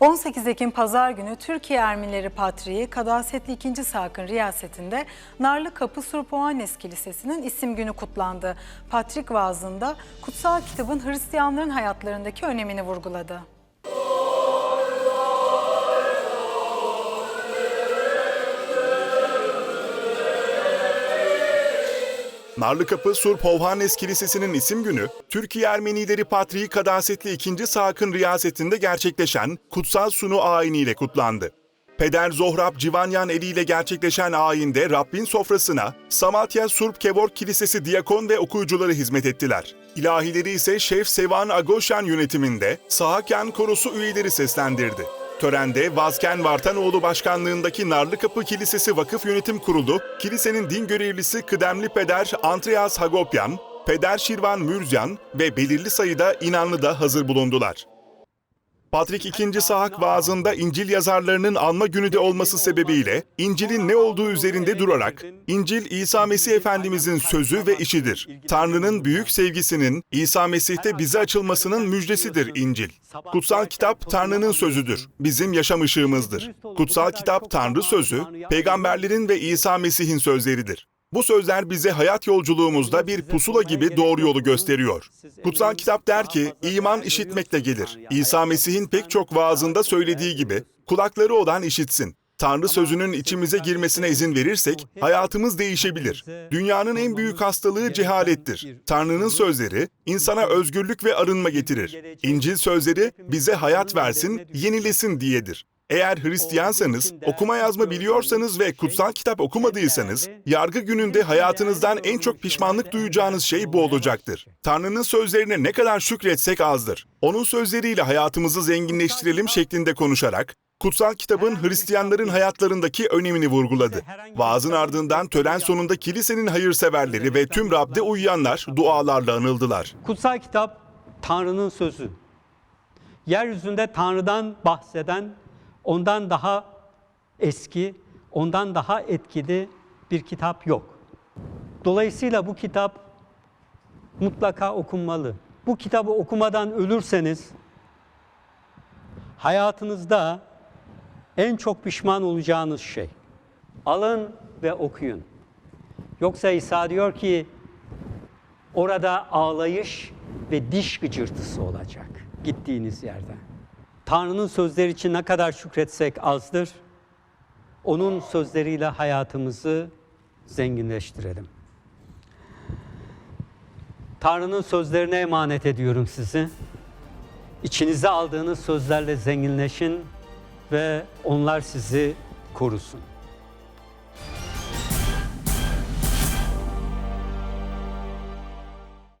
18 Ekim Pazar günü Türkiye Ermenileri Patriği Kadasetli II. Sakın riyasetinde Narlı Kapı Surpoanes Kilisesi'nin isim günü kutlandı. Patrik vaazında kutsal kitabın Hristiyanların hayatlarındaki önemini vurguladı. Narlıkapı Surp Hovhannes Kilisesi'nin isim günü, Türkiye Ermenileri Patriği Kadasetli II. Sakın riyasetinde gerçekleşen kutsal sunu ayiniyle kutlandı. Peder Zohrab Civanyan eliyle gerçekleşen ayinde Rabbin sofrasına Samatya Surp Kevork Kilisesi diyakon ve okuyucuları hizmet ettiler. İlahileri ise Şef Sevan Agosyan yönetiminde Sahakyan Korosu üyeleri seslendirdi. Törende Vazken Vartanoğlu başkanlığındaki Narlıkapı Kilisesi Vakıf Yönetim Kurulu, kilisenin din görevlisi kıdemli peder Andreas Hagopyan, peder Şirvan Mürzyan ve belirli sayıda inanlı da hazır bulundular. Patrik II. Sahak vaazında İncil yazarlarının anma günü de olması sebebiyle İncil'in ne olduğu üzerinde durarak İncil İsa Mesih Efendimizin sözü ve işidir. Tanrı'nın büyük sevgisinin İsa Mesih'te bize açılmasının müjdesidir İncil. Kutsal kitap Tanrı'nın sözüdür. Bizim yaşam ışığımızdır. Kutsal kitap Tanrı sözü, peygamberlerin ve İsa Mesih'in sözleridir. Bu sözler bize hayat yolculuğumuzda bir pusula gibi doğru yolu gösteriyor. Kutsal kitap der ki, iman işitmekle gelir. İsa Mesih'in pek çok vaazında söylediği gibi, kulakları olan işitsin. Tanrı sözünün içimize girmesine izin verirsek hayatımız değişebilir. Dünyanın en büyük hastalığı cehalettir. Tanrı'nın sözleri insana özgürlük ve arınma getirir. İncil sözleri bize hayat versin, yenilesin diyedir. Eğer Hristiyansanız, okuma yazma biliyorsanız ve kutsal kitap okumadıysanız, yargı gününde hayatınızdan en çok pişmanlık duyacağınız şey bu olacaktır. Tanrı'nın sözlerine ne kadar şükretsek azdır. Onun sözleriyle hayatımızı zenginleştirelim şeklinde konuşarak, kutsal kitabın Hristiyanların hayatlarındaki önemini vurguladı. Vaazın ardından tören sonunda kilisenin hayırseverleri ve tüm Rab'de uyuyanlar dualarla anıldılar. Kutsal kitap Tanrı'nın sözü. Yeryüzünde Tanrı'dan bahseden, ondan daha eski, ondan daha etkili bir kitap yok. Dolayısıyla bu kitap mutlaka okunmalı. Bu kitabı okumadan ölürseniz hayatınızda en çok pişman olacağınız şey. Alın ve okuyun. Yoksa İsa diyor ki orada ağlayış ve diş gıcırtısı olacak gittiğiniz yerde. Tanrı'nın sözleri için ne kadar şükretsek azdır. Onun sözleriyle hayatımızı zenginleştirelim. Tanrı'nın sözlerine emanet ediyorum sizi. İçinize aldığınız sözlerle zenginleşin ve onlar sizi korusun.